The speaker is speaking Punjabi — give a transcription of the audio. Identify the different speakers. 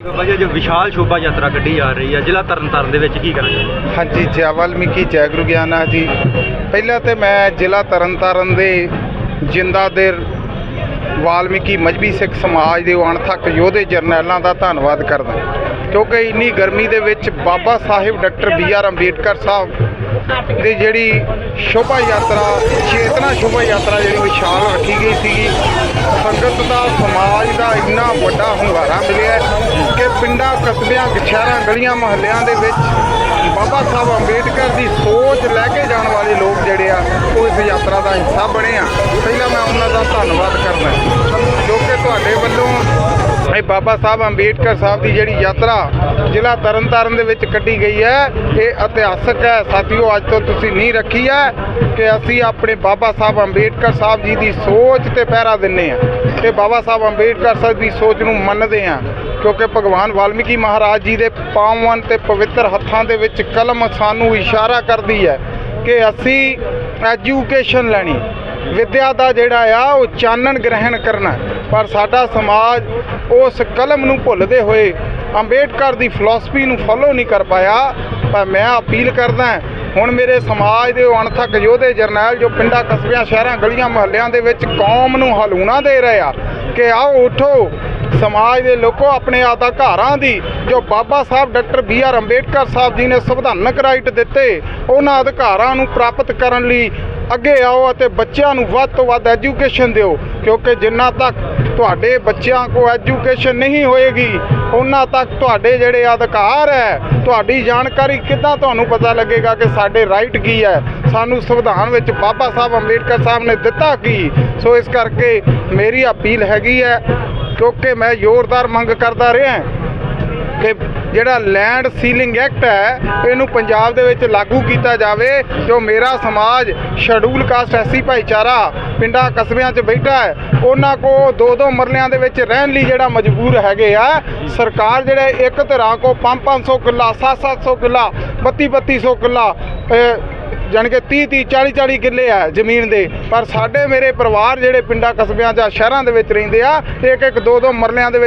Speaker 1: ਬਾਬਾ ਜੀ ਅੱਜ ਵਿਸ਼ਾਲ ਸ਼ੋਭਾ ਯਾਤਰਾ ਕੱਢੀ ਜਾ ਰਹੀ ਹੈ ਜ਼ਿਲ੍ਹਾ ਤਰਨਤਾਰਨ ਦੇ ਵਿੱਚ ਕੀ ਕਰਾਂਗੇ
Speaker 2: ਹਾਂਜੀ ਜੈ ਵਾਲਮੀਕੀ ਜੈ ਗੁਰੂ ਗਿਆਨਾ ਜੀ। ਪਹਿਲਾਂ ਤੇ ਮੈਂ ਜ਼ਿਲ੍ਹਾ ਤਰਨਤਾਰਨ ਦੇ ਜਿੰਦਾ ਦੇ ਵਾਲਮੀਕੀ ਮਜਬੀ ਸਿੱਖ ਸਮਾਜ ਦੇ ਅਣਥੱਕ ਯੋਧੇ ਜਰਨੈਲਾਂ ਦਾ ਧੰਨਵਾਦ ਕਰਦਾ ਕਿਉਂਕਿ ਇੰਨੀ ਗਰਮੀ ਦੇ ਵਿੱਚ Baba Sahib doctor B R Ambedkar Sahib ਦੀ ਜਿਹੜੀ ਸ਼ੋਭਾ ਯਾਤਰਾ, ਚੇਤਨਾ ਸ਼ੋਭਾ ਯਾਤਰਾ ਜਿਹੜੀ ਵਿਸ਼ਾਲ ਰੱਖੀ ਗਈ ਸੀਗੀ, ਸੰਗਤ ਦਾ, ਸਮਾਜ ਦਾ ਇੰਨਾ ਵੱਡਾ ਹੁੰਗਾਰਾ ਮਿਲਿਆ ਕਿ ਪਿੰਡਾਂ, ਕਸਬਿਆਂ, ਸ਼ਹਿਰਾਂ, ਗਲੀਆਂ, ਮੁਹੱਲਿਆਂ ਦੇ ਵਿੱਚ ਬਾਬਾ ਸਾਹਿਬ ਅੰਬੇਡਕਰ ਦੀ ਸੋਚ ਲੈ ਕੇ ਜਾਣ ਵਾਲੇ ਲੋਕ ਜਿਹੜੇ ਆ, ਉਹ ਇਸ ਯਾਤਰਾ ਦਾ ਹਿੱਸਾ ਬਣੇ ਆ। ਪਹਿਲਾਂ ਮੈਂ ਉਹਨਾਂ ਦਾ ਧੰਨਵਾਦ ਕਰਦਾ ਜੋ ਕਿ ਤੁਹਾਡੇ ਵੱਲੋਂ ਇਹ ਬਾਬਾ ਸਾਹਿਬ ਅੰਬੇਡਕਰ ਸਾਹਿਬ ਦੀ ਜਿਹੜੀ ਯਾਤਰਾ ਜ਼ਿਲ੍ਹਾ ਤਰਨਤਾਰਨ ਦੇ ਵਿੱਚ ਕੱਢੀ ਗਈ ਹੈ। ਇਹ ਇਤਿਹਾਸਕ ਹੈ। ਸਾਥੀਓ, ਅੱਜ ਤੋਂ ਤੁਸੀਂ ਨਹੀਂ ਰੱਖੀ ਹੈ ਕਿ ਅਸੀਂ ਆਪਣੇ ਬਾਬਾ ਸਾਹਿਬ ਅੰਬੇਡਕਰ ਸਾਹਿਬ ਜੀ ਦੀ ਸੋਚ ਤੇ ਪਹਿਰਾ ਦਿੰਨੇ ਆ ਤੇ ਬਾਬਾ ਸਾਹਿਬ ਅੰਬੇਡਕਰ ਸਾਹਿਬ ਦੀ ਸੋਚ ਨੂੰ ਮੰਨਦੇ ਆ ਕਿਉਂਕਿ ਭਗਵਾਨ ਵਾਲਮੀਕੀ ਮਹਾਰਾਜ ਜੀ ਦੇ ਪਾਵਨ ਤੇ ਪਵਿੱਤਰ ਹੱਥਾਂ ਦੇ ਵਿੱਚ ਕਲਮ ਸਾਨੂੰ ਇਸ਼ਾਰਾ ਕਰਦੀ ਹੈ ਕਿ ਅਸੀਂ ਐਜੂਕੇਸ਼ਨ ਲੈਣੀ। ਵਿਦਿਆ ਦਾ ਜਿਹੜਾ ਆ, ਉਹ ਚਾਨਣ ਗ੍ਰਹਿਣ ਕਰਨਾ ਪਰ ਸਾਡਾ ਸਮਾਜ ਉਸ ਕਲਮ ਨੂੰ ਭੁੱਲਦੇ ਹੋਏ ਅੰਬੇਡਕਰ ਦੀ ਫਿਲਾਸਫੀ ਨੂੰ ਫੋਲੋ ਨਹੀਂ ਕਰ ਪਾਇਆ। ਪਰ ਮੈਂ ਅਪੀਲ ਕਰਦਾ ਹੁਣ ਮੇਰੇ ਸਮਾਜ ਦੇ ਉਹ ਅਣਥੱਕ ਯੋਧੇ ਜਰਨੈਲ ਜੋ ਪਿੰਡਾਂ, ਕਸਬਿਆਂ, ਸ਼ਹਿਰਾਂ, ਗਲੀਆਂ, ਮੁਹੱਲਿਆਂ ਦੇ ਵਿੱਚ ਕੌਮ ਨੂੰ ਹਲੂਣਾ ਦੇ ਰਹੇ ਆ, ਕਿ ਆਓ ਉਠੋ ਸਮਾਜ ਦੇ ਲੋਕੋ ਆਪਣੇ ਅਧਿਕਾਰਾਂ ਦੀ ਜੋ Baba Sahib doctor B R Ambedkar Sahib ji ਨੇ ਸੰਵਿਧਾਨਕ ਰਾਈਟ ਦਿੱਤੇ, ਉਹਨਾਂ ਅਧਿਕਾਰਾਂ ਨੂੰ ਪ੍ਰਾਪਤ ਕਰਨ ਲਈ ਅੱਗੇ ਆਓ ਅਤੇ ਬੱਚਿਆਂ ਨੂੰ ਵੱਧ ਤੋਂ ਵੱਧ ਐਜੂਕੇਸ਼ਨ ਦਿਓ, ਕਿਉਂਕਿ ਜਿੰਨਾ ਤੱਕ ਤੁਹਾਡੇ ਬੱਚਿਆਂ ਕੋ ਐਜੂਕੇਸ਼ਨ ਨਹੀਂ ਹੋਏਗੀ, ਉਹਨਾਂ ਤੱਕ ਤੁਹਾਡੇ ਜਿਹੜੇ ਅਧਿਕਾਰ ਹੈ, ਤੁਹਾਡੀ ਜਾਣਕਾਰੀ ਕਿੱਦਾਂ ਤੁਹਾਨੂੰ ਪਤਾ ਲੱਗੇਗਾ ਕਿ ਸਾਡੇ ਰਾਈਟ ਕੀ ਹੈ? ਸਾਨੂੰ ਸੰਵਿਧਾਨ ਵਿੱਚ ਬਾਬਾ ਸਾਹਿਬ ਅੰਬੇਡਕਰ ਸਾਹਿਬ ਨੇ ਦਿੱਤਾ ਕੀ? ਸੋ ਇਸ ਕਰਕੇ ਮੇਰੀ ਅਪੀਲ ਹੈਗੀ ਹੈ ਕਿਉਂਕਿ ਮੈਂ ਜ਼ੋਰਦਾਰ ਮੰਗ ਕਰਦਾ ਰਿਹਾ ਕਿ ਜਿਹੜਾ ਲੈਂਡ ਸੀਲਿੰਗ ਐਕਟ ਹੈ, ਇਹਨੂੰ ਪੰਜਾਬ ਦੇ ਵਿੱਚ ਲਾਗੂ ਕੀਤਾ ਜਾਵੇ, ਜੋ ਮੇਰਾ ਸਮਾਜ ਸ਼ਡਿਊਲ ਕਾਸਟ ਐਸੀ ਭਾਈਚਾਰਾ, ਪਿੰਡਾਂ ਕਸਬਿਆਂ 'ਚ ਬੈਠਾ ਹੈ, ਉਹਨਾਂ ਕੋ ਦੋ ਦੋ ਮਰਲਿਆਂ ਦੇ ਵਿੱਚ ਰਹਿਣ ਲਈ ਜਿਹੜਾ ਮਜਬੂਰ ਹੈਗੇ ਆ, ਸਰਕਾਰ ਜਿਹੜੇ ਇੱਕ ਤਰ੍ਹਾਂ ਕੋ 5-500 ਕਿੱਲਾ 7-700 ਕਿੱਲਾ 32-3200 ਕਿੱਲਾ ਅਹ, ਜਾਣੀ ਕਿ 30 30 40 40 ਕਿੱਲੇ ਆ ਜ਼ਮੀਨ ਦੇ। ਪਰ ਸਾਡੇ ਮੇਰੇ ਪਰਿਵਾਰ ਜਿਹੜੇ ਪਿੰਡਾਂ ਕਸਬਿਆਂ ਜਾਂ ਸ਼ਹਿਰਾਂ ਦੇ ਵਿੱਚ ਰਹਿੰਦੇ ਆ ਇੱਕ ਇੱਕ ਦੋ ਦੋ ਮਰਲਿਆਂ ਦੇ ਵਿੱਚ